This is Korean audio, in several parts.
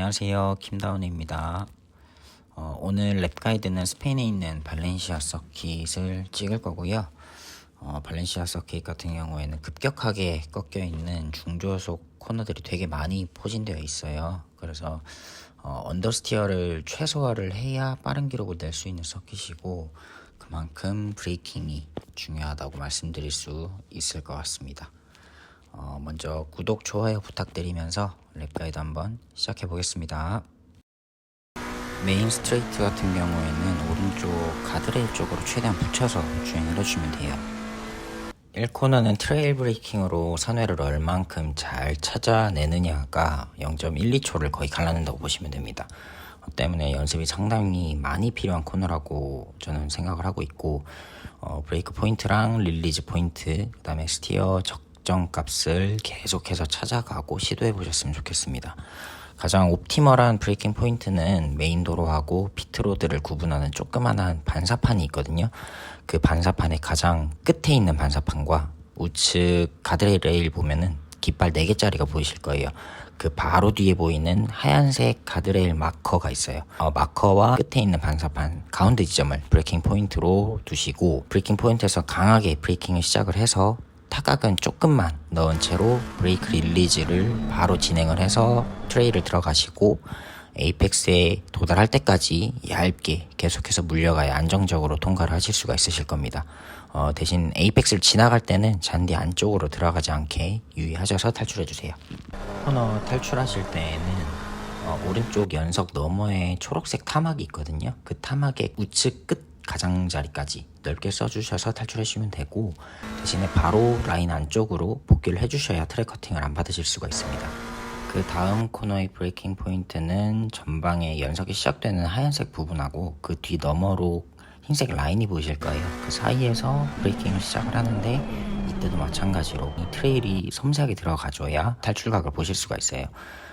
안녕하세요. 김다운입니다. 어, 오늘 랩 가이드는 스페인에 있는 발렌시아 서킷을 찍을 거고요. 어, 발렌시아 서킷 같은 경우에는 급격하게 꺾여 있는 중저속 코너들이 되게 많이 포진되어 있어요. 그래서 어, 언더스티어를 최소화를 해야 빠른 기록을 낼 수 있는 서킷이고 그만큼 브레이킹이 중요하다고 말씀드릴 수 있을 것 같습니다. 어, 먼저 구독, 좋아요 부탁드리면서 랩 가이드 한번 시작해 보겠습니다. 메인 스트레이트 같은 경우에는 오른쪽 가드레일 쪽으로 최대한 붙여서 주행을 해주면 돼요. 1코너는 트레일 브레이킹으로 선회를 얼만큼 잘 찾아내느냐가 0.12초를 거의 갈라낸다고 보시면 됩니다. 어, 때문에 연습이 상당히 많이 필요한 코너라고 저는 생각을 하고 있고 어, 브레이크 포인트랑 릴리즈 포인트 그 다음에 스티어 적 정 값을 계속해서 찾아가고 시도해 보셨으면 좋겠습니다. 가장 옵티멀한 브레이킹 포인트는 메인 도로하고 피트로드를 구분하는 조그만한 반사판이 있거든요. 그 반사판의 가장 끝에 있는 반사판과 우측 가드레일 보면은 깃발 4개짜리가 보이실 거예요. 그 바로 뒤에 보이는 하얀색 가드레일 마커가 있어요. 어, 마커와 끝에 있는 반사판 가운데 지점을 브레이킹 포인트로 두시고 브레이킹 포인트에서 강하게 브레이킹을 시작을 해서 타각은 조금만 넣은 채로 브레이크 릴리즈를 바로 진행을 해서 트레이를 들어가시고 에이펙스에 도달할 때까지 얇게 계속해서 물려가야 안정적으로 통과를 하실 수가 있으실 겁니다. 어, 대신 에이펙스를 지나갈 때는 잔디 안쪽으로 들어가지 않게 유의하셔서 탈출해 주세요. 코너 탈출하실 때에는 어, 오른쪽 연석 너머에 초록색 타막이 있거든요. 그 타막의 우측 끝 가장자리까지 넓게 써주셔서 탈출하시면 되고 대신에 바로 라인 안쪽으로 복귀를 해주셔야 트랙 커팅을 안 받으실 수가 있습니다. 그 다음 코너의 브레이킹 포인트는 전방에 연석이 시작되는 하얀색 부분하고 그 뒤 너머로 흰색 라인이 보이실 거예요. 그 사이에서 브레이킹을 시작을 하는데 이때도 마찬가지로 이 트레일이 섬세하게 들어가줘야 탈출각을 보실 수가 있어요.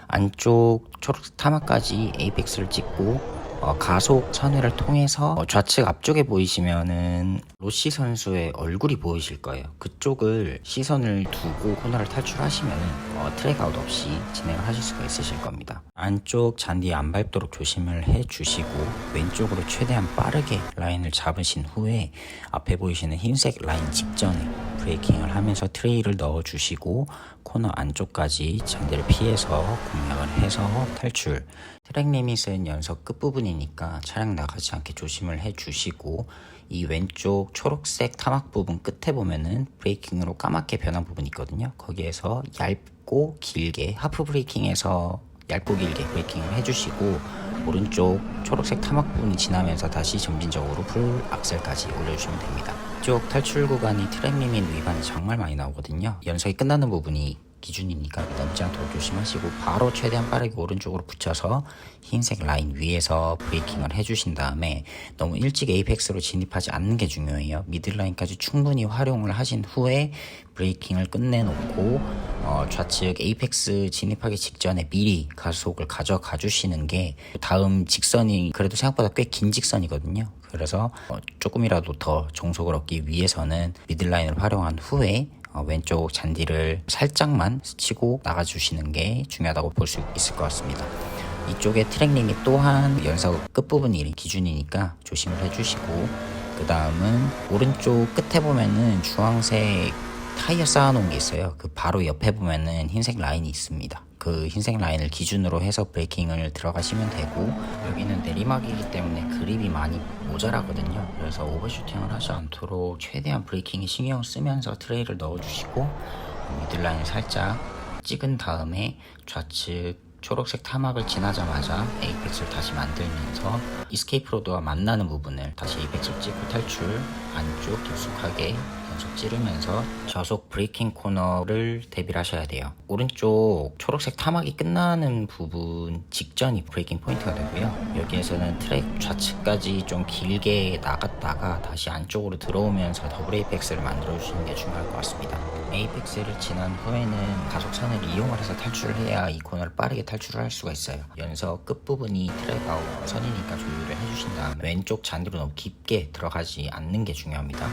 안쪽 초록색 타막까지 에이펙스를 찍고 어, 가속 선회를 통해서 어, 좌측 앞쪽에 보이시면은 로시 선수의 얼굴이 보이실 거예요. 그쪽을 시선을 두고 코너를 탈출하시면 어, 트랙 아웃 없이 진행을 하실 수가 있으실 겁니다. 안쪽 잔디 안 밟도록 조심을 해 주시고 왼쪽으로 최대한 빠르게 라인을 잡으신 후에 앞에 보이시는 흰색 라인 직전에 브레이킹을 하면서 트레이를 넣어 주시고 코너 안쪽까지 잔디를 피해서 공략을 해서 탈출. 트랙 리밋은 연석 끝부분이니까 차량 나가지 않게 조심을 해 주시고 이 왼쪽 초록색 타막 부분 끝에 보면은 브레이킹으로 까맣게 변한 부분이 있거든요. 거기에서 얇고 길게 하프 브레이킹에서 얇고 길게 브레이킹을 해주시고 오른쪽 초록색 타막 부분이 지나면서 다시 점진적으로 풀 악셀까지 올려주시면 됩니다. 이쪽 탈출 구간이 트랙 리밋 위반이 정말 많이 나오거든요. 연석이 끝나는 부분이 기준이니까 넘지 않도록 조심하시고 바로 최대한 빠르게 오른쪽으로 붙여서 흰색 라인 위에서 브레이킹을 해주신 다음에 너무 일찍 에이펙스로 진입하지 않는 게 중요해요. 미들 라인까지 충분히 활용을 하신 후에 브레이킹을 끝내놓고 어, 좌측 에이펙스 진입하기 직전에 미리 가속을 가져가 주시는 게 다음 직선이 그래도 생각보다 꽤 긴 직선이거든요. 그래서 어, 조금이라도 더 정속을 얻기 위해서는 미들라인을 활용한 후에 어, 왼쪽 잔디를 살짝만 스치고 나가주시는 게 중요하다고 볼 수 있을 것 같습니다. 이쪽에 트랙 리밋 또한 연석 끝부분이 기준이니까 조심을 해주시고 그 다음은 오른쪽 끝에 보면은 주황색 타이어 쌓아놓은 게 있어요. 그 바로 옆에 보면은 흰색 라인이 있습니다. 그 흰색 라인을 기준으로 해서 브레이킹을 들어가시면 되고 여기는 내리막이기 때문에 그립이 많이 모자라거든요. 그래서 오버슈팅을 하지 않도록 최대한 브레이킹에 신경 쓰면서 트레이를 넣어주시고 미들라인을 살짝 찍은 다음에 좌측 초록색 타막을 지나자마자 에이펙스를 다시 만들면서 이스케이프 로드와 만나는 부분을 다시 에이펙스를 찍고 탈출 안쪽 깊숙하게 연속 찌르면서 저속 브레이킹 코너를 대비를 하셔야 돼요 오른쪽 초록색 타막이 끝나는 부분 직전이 브레이킹 포인트가 되고요 여기에서는 트랙 좌측까지 좀 길게 나갔다가 다시 안쪽으로 들어오면서 더블 에이펙스를 만들어 주시는 게 중요할 것 같습니다 에이펙스를 지난 후에는 가속선을 이용을 해서 탈출을 해야 이 코너를 빠르게 탈출을 할 수가 있어요. 연석 끝부분이 트랙 아웃 선이니까 조율을 해주신 다음 왼쪽 잔디로 너무 깊게 들어가지 않는 게 중요합니다.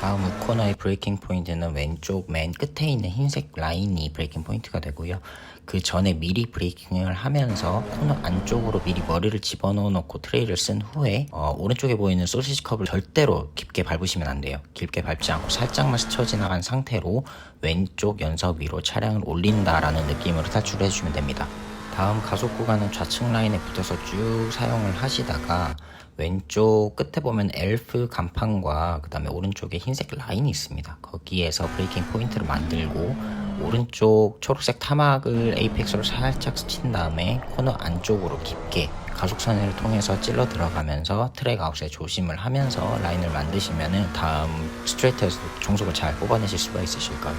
다음 우 코너의 브레이킹 포인트는 왼쪽 맨 끝에 있는 흰색 라인이 브레이킹 포인트가 되고요. 그 전에 미리 브레이킹을 하면서 코너 안쪽으로 미리 머리를 집어넣어 놓고 트레이를 쓴 후에 어, 오른쪽에 보이는 소시지 컵을 절대로 깊게 밟으시면 안 돼요. 깊게 밟지 않고 살짝만 스쳐 지나간 상태로 왼쪽 연석 위로 차량을 올린다라는 느낌으로 탈출을 해주시면 됩니다. 다음 가속 구간은 좌측 라인에 붙어서 쭉 사용을 하시다가 왼쪽 끝에 보면 엘프 간판과 그 다음에 오른쪽에 흰색 라인이 있습니다. 거기에서 브레이킹 포인트를 만들고 오른쪽 초록색 타막을 에이펙스로 살짝 스친 다음에 코너 안쪽으로 깊게 가속선을 통해서 찔러 들어가면서 트랙 아웃에 조심을 하면서 라인을 만드시면은 다음 스트레이트에서 종속을 잘 뽑아내실 수가 있으실 거예요.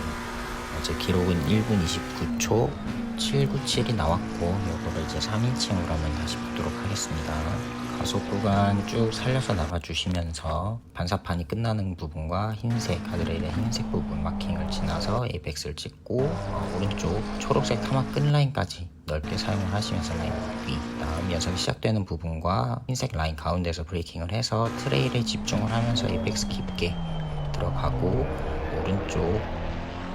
어제 기록은 1분 29초 797이 나왔고 요거를 이제 3인칭으로 한번 다시 보도록 하겠습니다. 가속 구간 쭉 살려서 나가주시면서 반사판이 끝나는 부분과 흰색 가드레일의 흰색 부분 마킹을 지나서 에이펙스를 찍고 어, 오른쪽 초록색 타막 끝 라인까지 넓게 사용을 하시면서 라인 위 다음 연석이 시작되는 부분과 흰색 라인 가운데서 브레이킹을 해서 트레일에 집중을 하면서 에이펙스 깊게 들어가고 오른쪽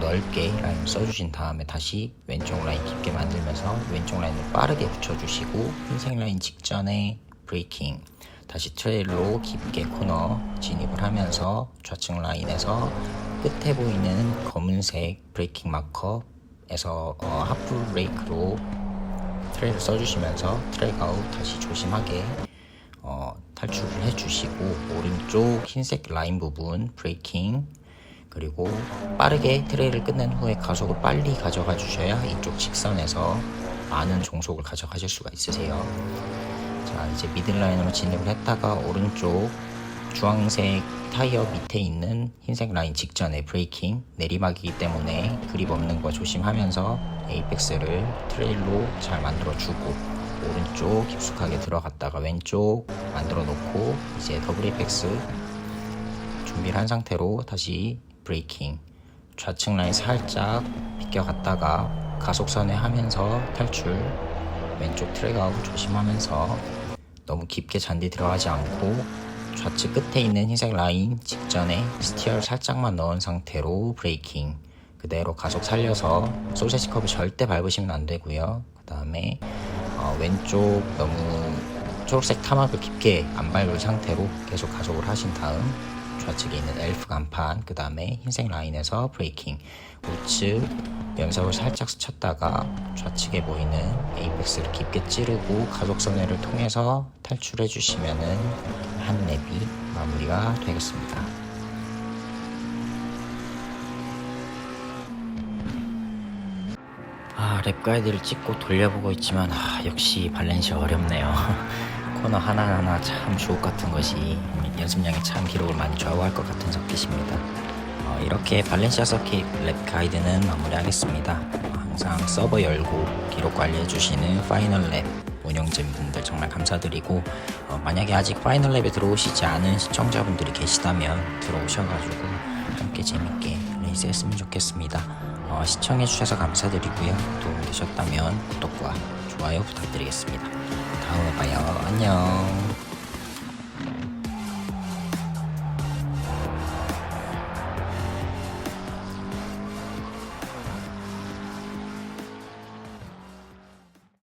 넓게 라인 써주신 다음에 다시 왼쪽 라인 깊게 만들면서 왼쪽 라인을 빠르게 붙여주시고 흰색 라인 직전에 브레이킹 다시 트레일로 깊게 코너 진입을 하면서 좌측 라인에서 끝에 보이는 검은색 브레이킹 마커에서 어, 하프 브레이크로 트레일을 써주시면서 트레일 아웃 다시 조심하게 어, 탈출을 해주시고 오른쪽 흰색 라인 부분 브레이킹 그리고 빠르게 트레일을 끝낸 후에 가속을 빨리 가져가 주셔야 이쪽 직선에서 많은 종속을 가져가실 수가 있으세요. 자 이제 미들라인으로 진입을 했다가 오른쪽 주황색 타이어 밑에 있는 흰색 라인 직전에 브레이킹 내리막이기 때문에 그립 없는 거 조심하면서 에이펙스를 트레일로 잘 만들어 주고 오른쪽 깊숙하게 들어갔다가 왼쪽 만들어 놓고 이제 더블 에이펙스 준비를 한 상태로 다시 브레이킹 좌측 라인 살짝 비껴갔다가 가속선에 하면서 탈출 왼쪽 트랙 아웃 조심하면서 너무 깊게 잔디 들어가지 않고 좌측 끝에 있는 흰색 라인 직전에 스티어를 살짝만 넣은 상태로 브레이킹 그대로 가속 살려서 소세지 컵을 절대 밟으시면 안 되고요. 그 다음에 어, 왼쪽 너무 초록색 타막을 깊게 안 밟을 상태로 계속 가속을 하신 다음 좌측에 있는 엘프 간판 그 다음에 흰색 라인에서 브레이킹 우측 연석을 살짝 스쳤다가 좌측에 보이는 에이펙스를 깊게 찌르고 가속 선회를 통해서 탈출해 주시면은 한 랩이 마무리가 되겠습니다. 아, 랩 가이드를 찍고 돌려보고 있지만 아, 역시 발렌시아 어렵네요. 코너 하나하나 참 주옥 같은 것이 연습량이 참 기록을 많이 좌우할 것 같은 서킷입니다. 어, 이렇게 발렌시아 서킷 랩 가이드는 마무리하겠습니다. 어, 항상 서버 열고 기록 관리해 주시는 파이널 랩 운영진 분들 정말 감사드리고 어, 만약에 아직 파이널 랩에 들어오시지 않은 시청자분들이 계시다면 들어오셔가지고 함께 재밌게 레이스 했으면 좋겠습니다. 어, 시청해주셔서 감사드리고요. 도움되셨다면 구독과 좋아요 부탁드리겠습니다. Apa yang?